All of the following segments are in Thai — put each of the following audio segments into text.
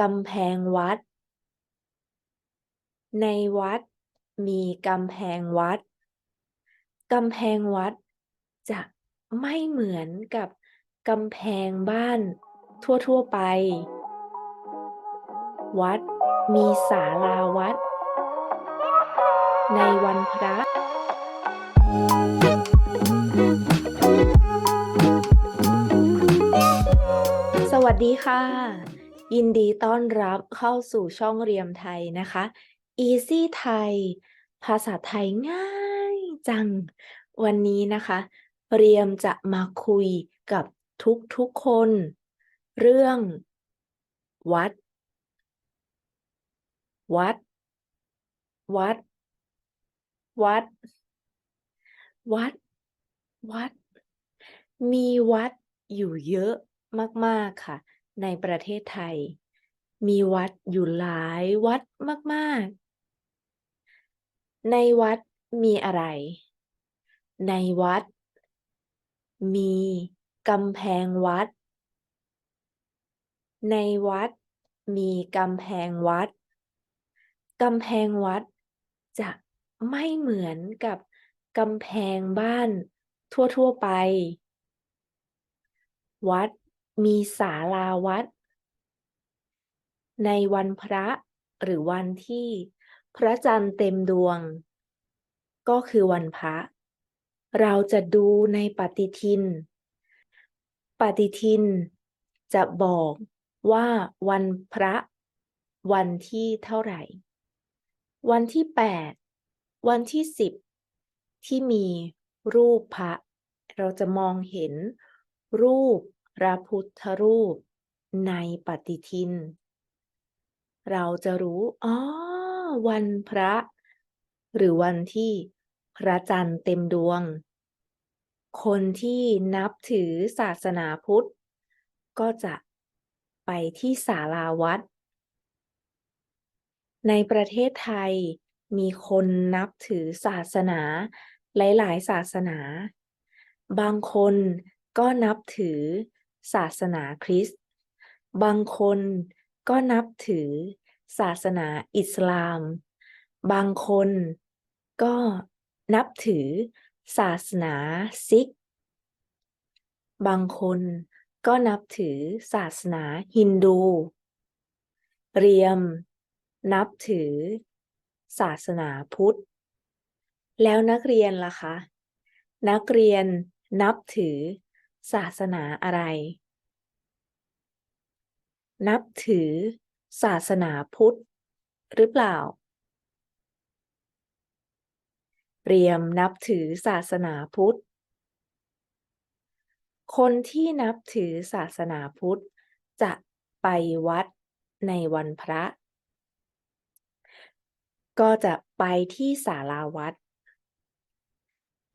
กำแพงวัด ในวัดมีกำแพงวัด กำแพงวัดจะไม่เหมือนกับกำแพงบ้านทั่ว ๆ ไป วัดมีศาลาวัด ในวันพระสวัสดีค่ะ ยินดีต้อนรับเข้าสู่ช่องเรียมไทยนะคะ Easy ไทย ภาษาไทยง่ายจัง วันนี้นะคะ เรียมจะมาคุยกับทุกๆคน เรื่อง วัด วัด วัด วัด วัด วัด มีวัดอยู่เยอะมาก ๆ ค่ะ ในประเทศไทย มีวัดอยู่หลายวัดมากๆ ในวัดมีอะไร ในวัด มีกำแพงวัด ในวัดมีกำแพงวัด กำแพงวัดจะไม่เหมือนกับกำแพงบ้านทั่ว ๆ ไป วัด มีศาลาวัด ในวันพระหรือวันที่พระจันทร์เต็มดวง ก็คือวันพระ เราจะดูในปฏิทิน ปฏิทินจะบอกว่าวันพระ วันที่เท่าไหร่ วันที่8วันที่10ที่มีรูปพระ เราจะมองเห็นรูป พระพุทธรูปในปฏิทิน เราจะรู้อ๋อวันพระ หรือวันที่พระจันทร์เต็มดวง คนที่นับถือศาสนาพุทธ ก็จะไปที่ศาลาวัด ในประเทศไทยมีคนนับถือศาสนา หลาย ๆ ศาสนา บางคนก็นับถือ ศาสนาคริสต์ บางคนก็นับถือศาสนาอิสลาม บางคนก็นับถือศาสนาซิก บางคนก็นับถือศาสนาฮินดู เรียม นับถือ ศาสนาพุทธ แล้วนักเรียนล่ะคะ นักเรียนนับถือ ศาสนาอะไร นับถือ ศาสนาพุทธ หรือเปล่าเรียมนับถือศาสนาพุทธ คนที่นับถือศาสนาพุทธ จะไปวัดในวันพระ ก็จะไปที่ศาลาวัด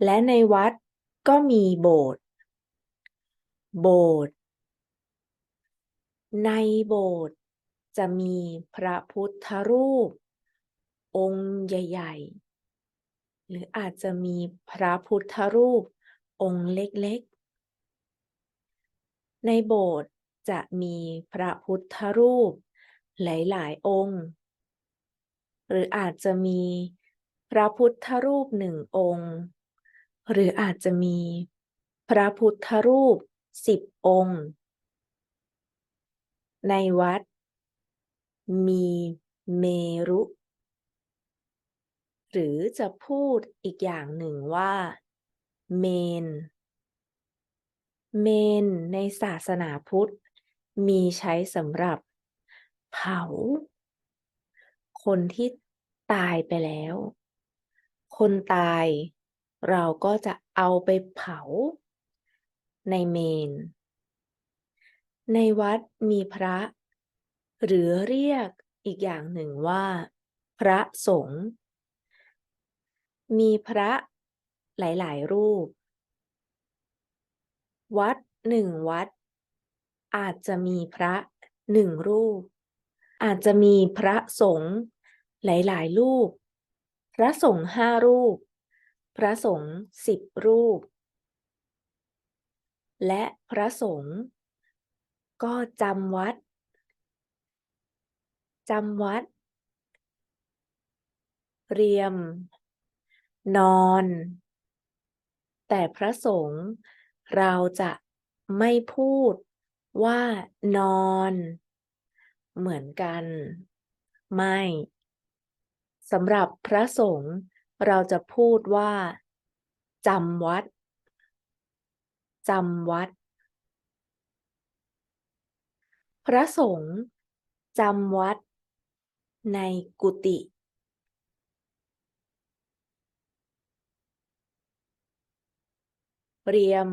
และในวัดก็มีโบสถ์ โบสถ์ในโบสถ์จะมีพระพุทธรูป องค์ใหญ่ ๆ หรืออาจจะมีพระพุทธรูป องค์เล็ก ๆ ในโบสถ์จะมีพระพุทธรูป หลาย ๆ องค์ หรืออาจจะมีพระพุทธรูปหนึ่งองค์ หรืออาจจะมีพระพุทธรูป สิบองค์ ในวัด มีเมรุ หรือจะพูดอีกอย่างหนึ่งว่า เมน เมนในศาสนาพุทธ มีใช้สำหรับ เผา คนที่ตายไปแล้ว คนตายเราก็จะเอาไปเผา ในเมน ในวัดมีพระ หรือเรียกอีกอย่างหนึ่งว่า พระสงฆ์มีพระหลาย ๆ รูป วัดหนึ่งวัด อาจจะมีพระหนึ่งรูป อาจจะมีพระสงฆ์หลาย ๆ รูป พระสงฆ์ห้ารูป พระสงฆ์สิบรูป และพระสงฆ์ก็จำวัดจำวัด เรียม นอน แต่พระสงฆ์เราจะไม่พูดว่านอน เหมือนกัน ไม่สำหรับพระสงฆ์เราจะพูดว่าจำวัด จำวัด พระสงฆ์จำวัด ในกุฏิเรียม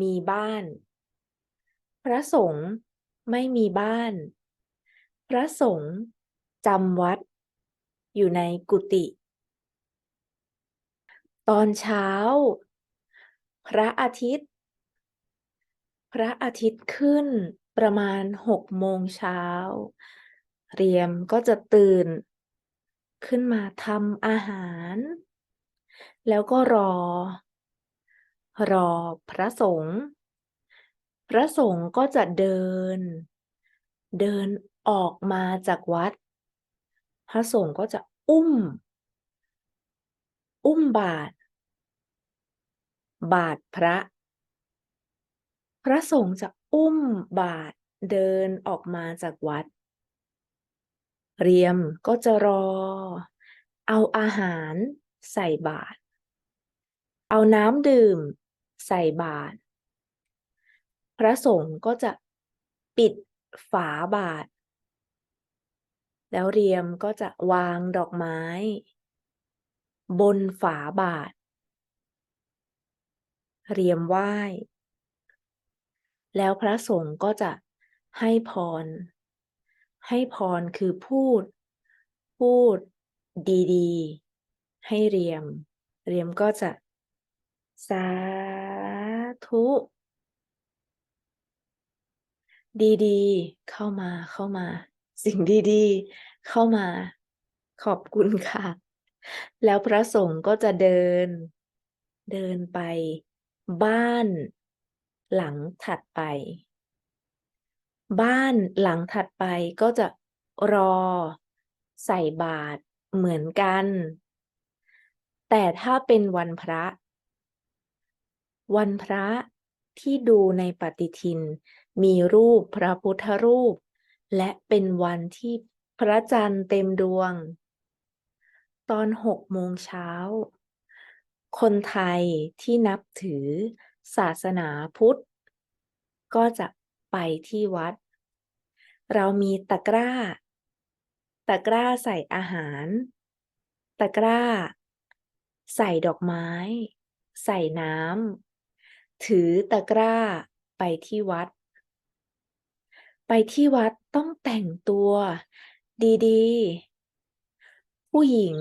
มีบ้าน พระสงฆ์ไม่มีบ้าน พระสงฆ์จำวัด อยู่ในกุฏิตอนเช้า พระอาทิตย์ ระอาทิตย์ขึ้นประมาณหกโมงเช้า เรียมก็จะตื่น ขึ้นมาทำอาหาร แล้วก็รอ รอพระสงฆ์พระสงฆ์ก็จะเดิน เดินออกมาจากวัด พระสงฆ์ก็จะอุ้ม อุ้มบาตรบาตรพระ พระสงฆ์จะอุ้มบาตรเดินออกมาจากวัด เรียมก็จะรอ เอาอาหารใส่บาตรเอาน้ำดื่มใส่บาตรพระสงฆ์ก็จะปิดฝาบาตรแล้วเรียมก็จะวางดอกไม้ บนฝาบาตรเรียมไหว้ แล้วพระสงฆ์ก็จะให้พร ให้พรคือพูด พูดดีๆ ให้เรียม เรียมก็จะ สาธุ ดีๆ เข้ามาเข้ามา สิ่งดีๆ เข้ามา ขอบคุณค่ะ แล้วพระสงฆ์ก็จะเดิน เดินไปบ้าน หลังถัดไป บ้านหลังถัดไปก็จะรอ ใส่บาตรเหมือนกัน แต่ถ้าเป็นวันพระ วันพระที่ดูในปฏิทิน มีรูปพระพุทธรูป และเป็นวันที่พระจันทร์เต็มดวง ตอนหกโมงเช้า คนไทยที่นับถือ ศาสนาพุทธ ก็จะไปที่วัด เรามีตะกร้า ตะกร้าใส่อาหาร ตะกร้า ใส่ดอกไม้ ใส่น้ำถือตะกร้าไปที่วัด ไปที่วัดต้องแต่งตัว ดีๆ ผู้หญิง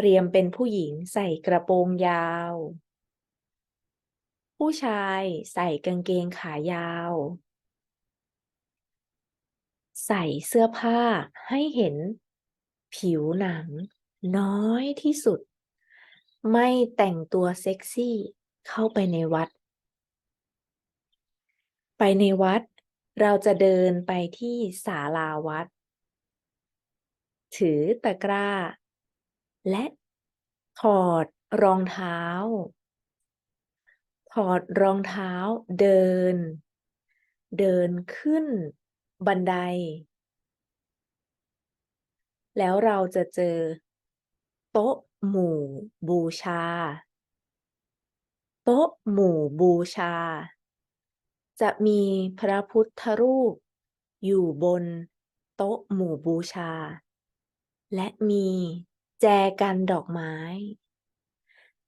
เรียมเป็นผู้หญิงใส่กระโปรงยาว ผู้ชายใส่กางเกงขายาว ใส่เสื้อผ้าให้เห็น ผิวหนัง น้อยที่สุด ไม่แต่งตัวเซ็กซี่เข้าไปในวัด ไปในวัดเราจะเดินไปที่ศาลาวัด ถือตะกร้า และถอดรองเท้า ถอดรองเท้าเดิน เดินขึ้นบันได แล้วเราจะเจอ โต๊ะหมู่บูชา โต๊ะหมู่บูชา จะมีพระพุทธรูป อยู่บนโต๊ะหมู่บูชา และมีแจกันดอกไม้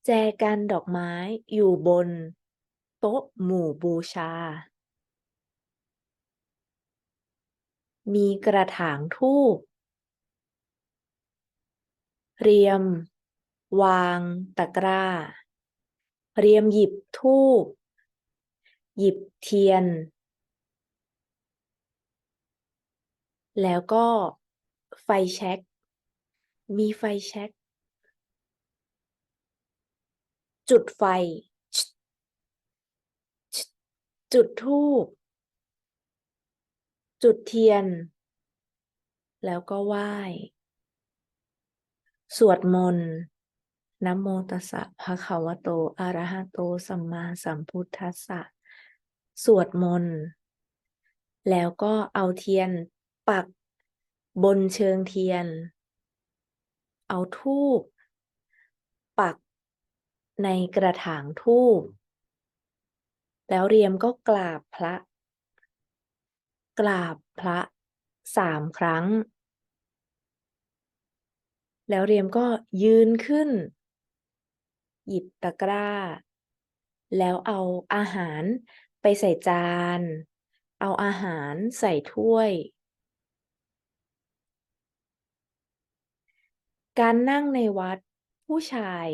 แจกันดอกไม้อยู่บน โต๊ะหมู่บูชา มีกระถางธูปเรียม วางตะกร้า เรียมหยิบธูปหยิบเทียน แล้วก็ไฟแช็ก มีไฟแช็ก จุดไฟ จุดธูป จุดเทียน แล้วก็ไหว้ สวดมนต์นะโมตัสสะภะคะวะโตอะระหะโต สัมมาสัมพุทธัสสะ สวดมนต์ แล้วก็เอาเทียนปักบนเชิงเทียน เอาธูปปักในกระถางธูป แล้วเรียมก็กราบพระ กราบพระสามครั้ง แล้วเรียมก็ยืนขึ้น หยิบตะกร้า แล้วเอาอาหารไปใส่จาน เอาอาหารใส่ถ้วย การนั่งในวัดผู้ชาย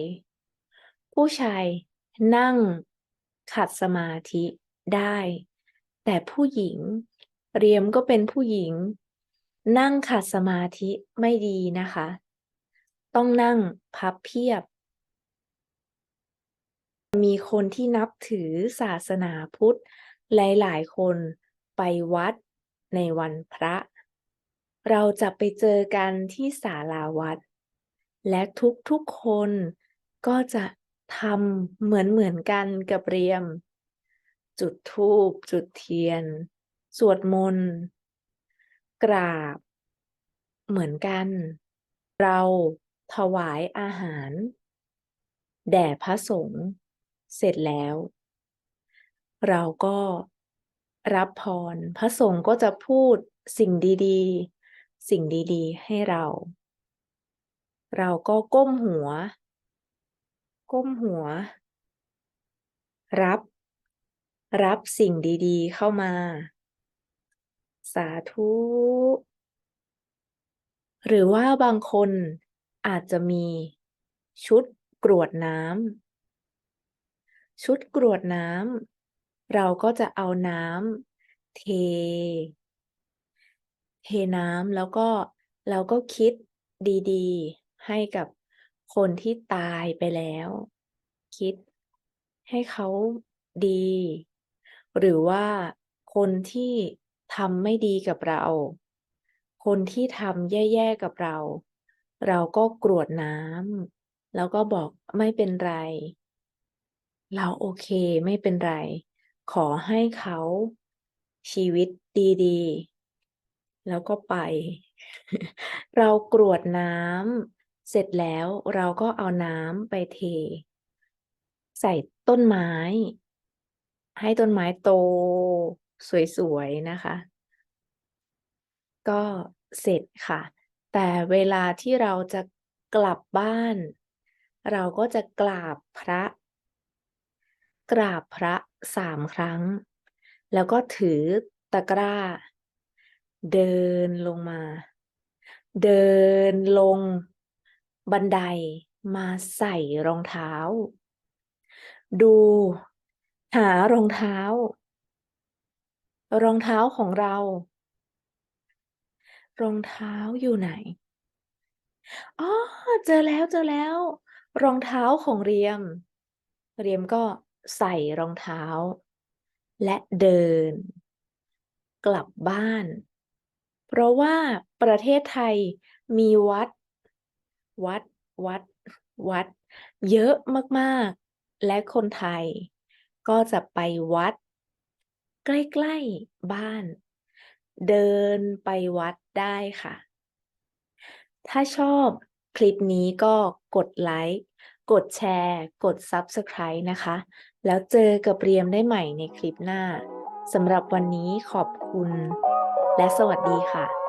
ผู้ชายนั่ง ขัดสมาธิได้ แต่ผู้หญิง เรียมก็เป็นผู้หญิง นั่งขัดสมาธิไม่ดีนะคะ ต้องนั่งพับเพียบ มีคนที่นับถือศาสนาพุทธ หลาย ๆ คนไปวัดในวันพระ เราจะไปเจอกันที่ศาลาวัด และทุก ๆ คนก็จะ ทำเหมือนๆกันกับเรียม จุดธูปจุดเทียน สวดมนต์กราบ เหมือนกัน เราถวายอาหาร แด่พระสงฆ์เสร็จแล้ว เราก็รับพรพระสงฆ์ก็จะพูดสิ่งดีๆ สิ่งดีๆ ให้เรา เราก็ก้มหัว ก้มหัว รับ รับสิ่งดีๆ เข้ามา สาธุ หรือว่าบางคนอาจจะมีชุดกรวดน้ำชุดกรวดน้ำเราก็จะเอาน้ำเท เทน้ำแล้วก็เราก็คิดดีๆ ให้กับ คนที่ตายไปแล้ว คิดให้เขาดี หรือว่าคนที่ทำไม่ดีกับเรา คนที่ทำแย่ๆกับเรา เราก็กรวดน้ำแล้วก็บอกไม่เป็นไร เราโอเคไม่เป็นไร ขอให้เขาชีวิตดีๆ แล้วก็ไป เรากรวดน้ำ เสร็จแล้วเราก็เอาน้ำไปเท ใส่ต้นไม้ ให้ต้นไม้โต สวยๆนะคะ ก็เสร็จค่ะ แต่เวลาที่เราจะกลับบ้าน เราก็จะกราบพระ กราบพระสามครั้ง แล้วก็ถือตะกร้า เดินลงมา เดินลง บันไดมาใส่รองเท้า ดู หารองเท้า รองเท้าของเรา รองเท้าอยู่ไหนอ๋อเจอแล้วเจอแล้ว รองเท้าของเรียม เรียมก็ใส่รองเท้า และเดิน กลับบ้าน เพราะว่าประเทศไทยมีวัด วัด วัด วัด เยอะมากๆ และคนไทย ก็จะไปวัด ใกล้ ๆ บ้าน เดินไปวัดได้ค่ะ ถ้าชอบคลิปนี้ก็กดไลค์ กดแชร์ กด Subscribe นะคะ แล้วเจอกับเรียมได้ใหม่ในคลิปหน้าสำหรับวันนี้ขอบคุณ และสวัสดีค่ะ